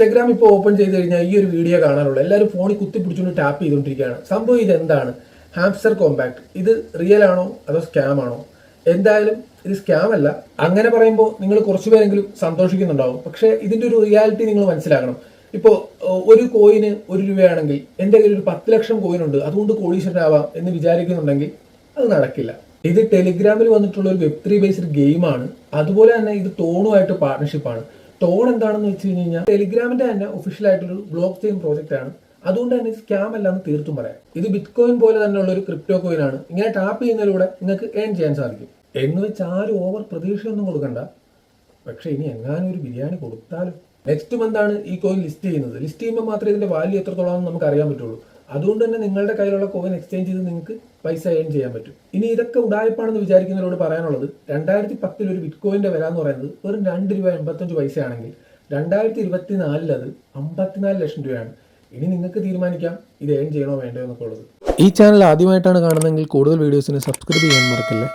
Instagram ഇപ്പോൾ open ചെയ്ത് കഴിഞ്ഞാൽ ഈ ഒരു വീഡിയോ കാണാനുള്ളൂ. എല്ലാവരും ഫോണിൽ കുത്തി പിടിച്ചുകൊണ്ട് ടാപ്പ് ചെയ്തുകൊണ്ടിരിക്കുകയാണ് സംഭവം ഇത് എന്താണ്? Hamster compact. ഇത് റിയൽ ആണോ? അതോ സ്കാം ആണോ? എന്തായാലും ഇത് സ്കാം അല്ല. അങ്ങനെ പറയുമ്പോൾ നിങ്ങൾ കുറച്ച് പേരെങ്കിലും സന്തോഷിക്കുന്നുണ്ടാവും. പക്ഷേ ഇതിന്റെ ഒരു റിയാലിറ്റി നിങ്ങൾ മനസ്സിലാക്കണം. ഇപ്പോൾ ഒരു കോയിന് ഒരു രൂപയാണെങ്കിൽ എന്റെ കയ്യിൽ ഒരു പത്ത് ലക്ഷം കോയിൻ ഉണ്ട്. അതുകൊണ്ട് കോടീശ്വരനാവാം എന്ന് വിചാരിക്കുന്നുണ്ടെങ്കിൽ അത് നടക്കില്ല. ഇത് ടെലിഗ്രാമിൽ വന്നിട്ടുള്ള ഒരു വെബ് ത്രീ ബേസ്ഡ് ഗെയിമാണ് അതുപോലെ തന്നെ ഇത് ടോണുമായിട്ട് പാർട്ണർഷിപ്പാണ് ടോൺ എന്താണെന്ന് വെച്ച് കഴിഞ്ഞ് കഴിഞ്ഞാൽ ടെലിഗ്രാമിന്റെ തന്നെ ഒഫീഷ്യൽ ആയിട്ടുള്ള ബ്ലോക്ക് ചെയിൻ പ്രോജക്റ്റ് ആണ്. അതുകൊണ്ട് തന്നെ സ്കാം അല്ലാന്ന് തീർത്തും പറയാം. ഇത് ബിറ്റ് കോയിൻ പോലെ തന്നെയുള്ള ഒരു ക്രിപ്റ്റോ കോയിൻ ആണ്. ഇങ്ങനെ ടാപ്പ് ചെയ്യുന്നതിലൂടെ നിങ്ങൾക്ക് ഏൺ ചെയ്യാൻ സാധിക്കും. എന്ന് വെച്ച് ആരും ഓവർ പ്രതീക്ഷയൊന്നും കൊടുക്കണ്ട. പക്ഷെ ഇനി എങ്ങാനും ഒരു ബിരിയാണി കൊടുത്താലും. നെക്സ്റ്റ് മന്താണ് ഈ കോയിൻ ലിസ്റ്റ് ചെയ്യുന്നത്? ലിസ്റ്റ് ചെയ്യുമ്പോൾ മാത്രമേ ഇതിന്റെ വാല്യൂ എത്രത്തോളം നമുക്ക് അറിയാൻ പറ്റുള്ളൂ. അതുകൊണ്ട് തന്നെ നിങ്ങളുടെ കയ്യിലുള്ള കോയിൻ എക്സ്ചേഞ്ച് ചെയ്ത് നിങ്ങൾക്ക് പൈസ ഏൺ ചെയ്യാൻ പറ്റും. ഇനി ഇതൊക്കെ ഉടായ്പാണെന്ന് വിചാരിക്കുന്നവരോട് പറയാനുള്ളത് രണ്ടായിരത്തി പത്തിൽ ഒരു ബിറ്റ് കോയിന്റെ വില എന്ന് പറയുന്നത് വെറും രണ്ട് രൂപ എൺപത്തഞ്ച് പൈസയാണെങ്കിൽ രണ്ടായിരത്തി ഇരുപത്തി നാലിൽ അത് അമ്പത്തിനാല് ലക്ഷം രൂപയാണ്. ഇനി നിങ്ങൾക്ക് തീരുമാനിക്കാം ഇത് ഏൺ ചെയ്യണോ വേണ്ടോ എന്നൊക്കെ ഉള്ളത്. ഈ ചാനൽ ആദ്യമായിട്ടാണ് കാണുന്നതെങ്കിൽ കൂടുതൽ വീഡിയോസിന് സബ്സ്ക്രൈബ് ചെയ്യാൻ മറക്കല്ലേ?